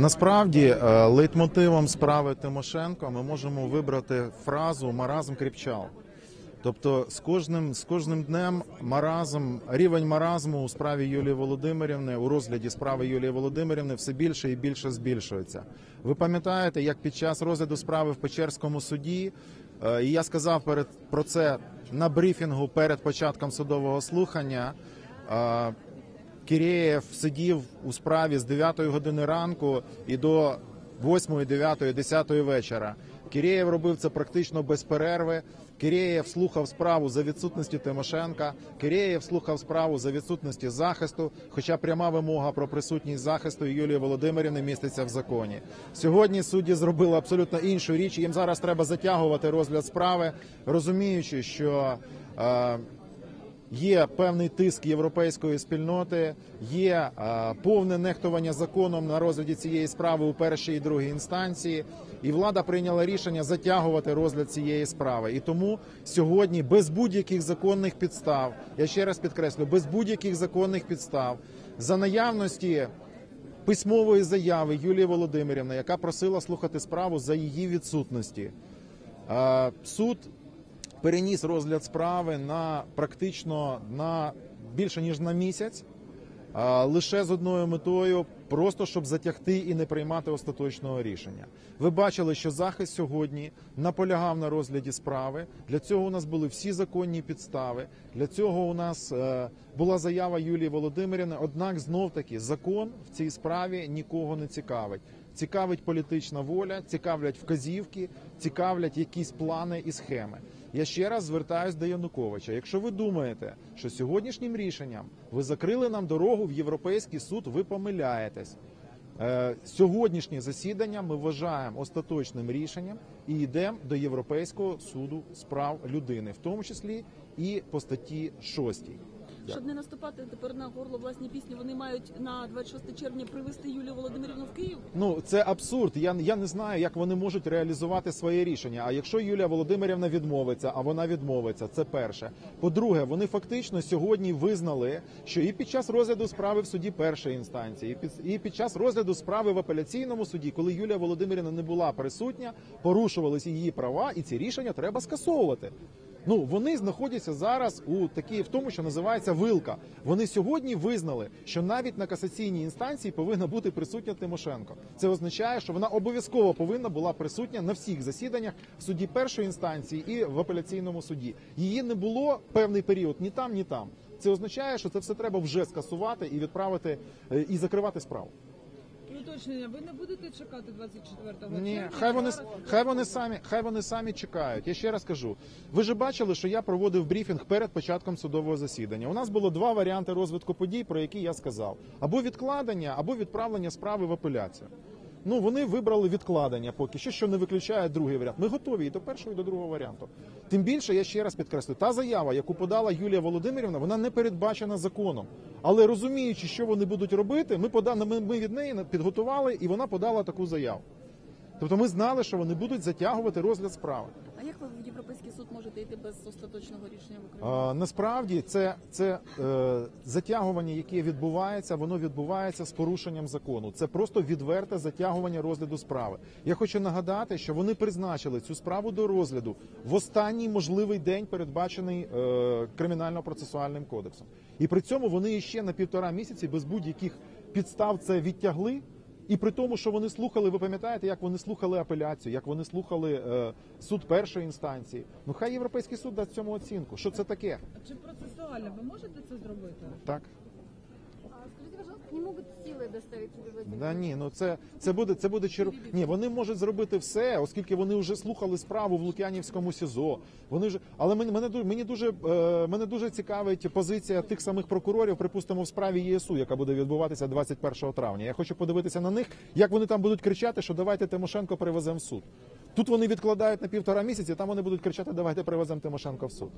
Насправді е, лейтмотивом справи Тимошенко ми можемо вибрати фразу маразм кріпчал. Тобто з кожним з кожним днем маразм, рівень маразму у справі Юлії Володимирівни у розгляді справи Юлії Володимирівни все більше і більше збільшується. Ви пам'ятаєте, як під час розгляду справи в Печерському суді, е, і я сказав перед про це на брифінгу перед початком судового слухання. Кірєєв сидів у справі з 9 години ранку і до 8, 9, 10 вечора. Кірєєв робив це практично без перерви. Кірєєв слухав справу за відсутності Тимошенка. Кірєєв слухав справу за відсутності захисту. Хоча пряма вимога про присутність захисту Юлії Володимирівни міститься в законі. Сьогодні судді зробили абсолютно іншу річ. Їм зараз треба затягувати розгляд справи, розуміючи, що. е, Є певний тиск європейської спільноти, є е, повне нехтування законом на розгляді цієї справи у першій і другій інстанції, і влада прийняла рішення затягувати розгляд цієї справи. І тому сьогодні без будь-яких законних підстав, я ще раз підкреслю, без будь-яких законних підстав за наявності письмової заяви Юлії Володимирівни, яка просила слухати справу за її відсутності. Е, Суд переніс розгляд справи на практично на більше ніж на місяць, лише з одною метою, просто щоб затягти і не приймати остаточного рішення. Ви бачили, що захист сьогодні наполягав на розгляді справи. Для цього у нас були всі законні підстави. Для цього у нас е, була заява Юлії Володимирівни. Однак, знов таки, закон в цій справі нікого не цікавить. Цікавить політична воля, цікавлять вказівки, цікавлять якісь плани і схеми. Я ще раз звертаюсь до Януковича. Якщо ви думаєте, що сьогоднішнім рішенням ви закрили нам дорогу в Європейський суд, ви помиляєтесь. Е, Сьогоднішнє засідання ми вважаємо остаточним рішенням і йдемо до Європейського суду з прав людини, в тому числі і по статті 6. Щоб не наступати тепер на горло власні пісні, вони мають на 26 червня привезти Юлію Володимирівну в Київ. Ну це абсурд. Я я не знаю, як вони можуть реалізувати своє рішення. А якщо Юлія Володимирівна відмовиться, а вона відмовиться, це перше. По-друге, вони фактично сьогодні визнали, що і під час розгляду справи в суді першої інстанції, і під і під час розгляду справи в апеляційному суді, коли Юлія Володимирівна не була присутня, порушувалися її права, і ці рішення треба скасовувати. Ну вони знаходяться зараз у такій в тому, що називається вилка. Вони сьогодні визнали, що навіть на касаційній інстанції повинна бути присутня Тимошенко. Це означає, що вона обов'язково повинна була присутня на всіх засіданнях в суді першої інстанції і в апеляційному суді. Її не було певний період ні там, ні там. Це означає, що це все треба вже скасувати і відправити е, і закривати справу. Уточнення, ви не будете чекати 24-го? Ні, хай вони хай вони самі, хай вони самі чекають. Я ще раз кажу. Ви ж бачили, що я проводив брифінг перед початком судового засідання. У нас було два варіанти розвитку подій, про які я сказав: або відкладення, або відправлення справи в апеляцію. Ну вони вибрали відкладення поки що, що не виключає другий варіант. Ми готові і до першого, і до другого варіанту. Тим більше я ще раз підкреслю, та заява, яку подала Юлія Володимирівна, вона не передбачена законом. Але розуміючи, що вони будуть робити, ми подали, ми, від неї підготували, і вона подала таку заяву. Тобто ми знали, що вони будуть затягувати розгляд справи. В Європейський суд можете йти без остаточного рішення в Україні? Насправді це, це е, затягування, яке відбувається, воно відбувається з порушенням закону. Це просто відверте затягування розгляду справи. Я хочу нагадати, що вони призначили цю справу до розгляду в останній можливий день, передбачений е, кримінально-процесуальним кодексом. І при цьому вони ще на півтора місяці без будь-яких підстав це відтягли. І при тому, що вони слухали, ви пам'ятаєте, як вони слухали апеляцію, як вони слухали е, суд першої інстанції. Ну хай європейський суд дасть цьому оцінку. Що це таке? А Чи процесуально ви можете це зробити? Так силой доставить себе да ні, ну це, це буде це буде чер... Ні, вони можуть зробити все, оскільки вони вже слухали справу в Лук'янівському СІЗО. Вони вже, але мені мене дуже мені дуже е, мене дуже цікавить позиція тих самих прокурорів, припустимо, в справі ЄСУ, яка буде відбуватися 21 травня. Я хочу подивитися на них, як вони там будуть кричати, що давайте Тимошенко привеземо в суд. Тут вони відкладають на півтора місяці, там вони будуть кричати, давайте привеземо Тимошенко в суд.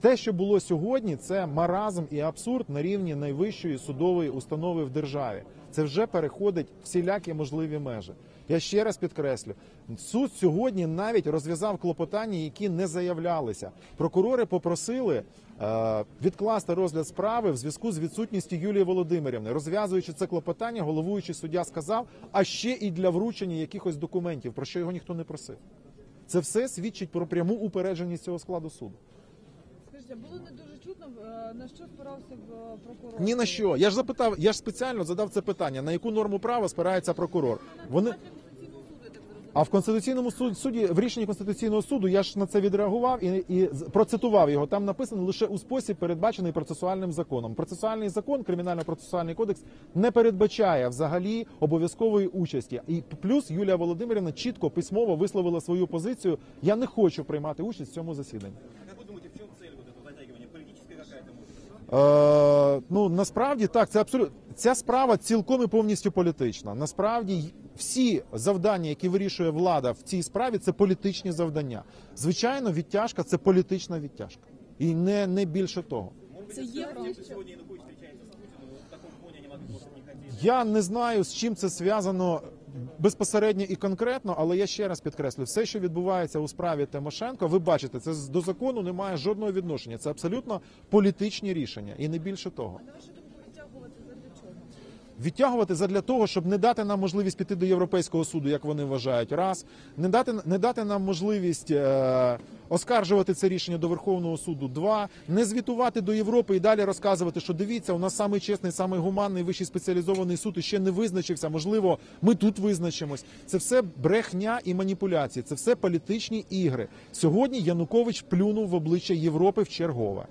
Те, що було сьогодні, це маразм і абсурд на рівні найвищої судової установи в державі. Це вже переходить всілякі можливі межі. Я ще раз підкреслю, суд сьогодні навіть розв'язав клопотання, які не заявлялися. Прокурори попросили е, відкласти розгляд справи в зв'язку з відсутністю Юлії Володимирівни. Розв'язуючи це клопотання, головуючий суддя сказав, а ще і для вручення якихось документів, про що його ніхто не просив. Це все свідчить про пряму упередженість цього складу суду. А було не дуже чутно, е, на що спирався е, прокурор? Ні на що. Я ж запитав, я ж спеціально задав це питання, на яку норму права спирається прокурор. Вони а в конституційному суді, в рішенні конституційного суду я ж на це відреагував і, і процитував його. Там написано лише у спосіб, передбачений процесуальним законом. Процесуальний закон, кримінально-процесуальний кодекс не передбачає взагалі обов'язкової участі. І плюс Юлія Володимирівна чітко письмово висловила свою позицію. Я не хочу приймати участь в цьому засіданні. Е, ну насправді так, це абсолютно ця справа цілком і повністю політична. Насправді всі завдання, які вирішує влада в цій справі, це політичні завдання. Звичайно, відтяжка це політична відтяжка, і не, не більше того. Це євро. Сегодня Янукович встречается с Путиным, вот в таком фоне они могли просто не. Я не знаю, з чим це зв'язано безпосередньо і конкретно, але я ще раз підкреслю, все, що відбувається у справі Тимошенко, ви бачите, це до закону не має жодного відношення. Це абсолютно політичні рішення, і не більше того. На вашу думку, відтягувати задля чого? Відтягувати задля того, щоб не дати нам можливість піти до Європейського суду, як вони вважають, раз не дати не дати нам можливість е, оскаржувати це рішення до Верховного суду. Два не звітувати до Європи і далі розказувати, що дивіться, у нас самий чесний, самий гуманний вищий спеціалізований суд ще не визначився. Можливо, ми тут визначимось. Це все брехня і маніпуляції. Це все політичні ігри. Сьогодні Янукович плюнув в обличчя Європи в чергове.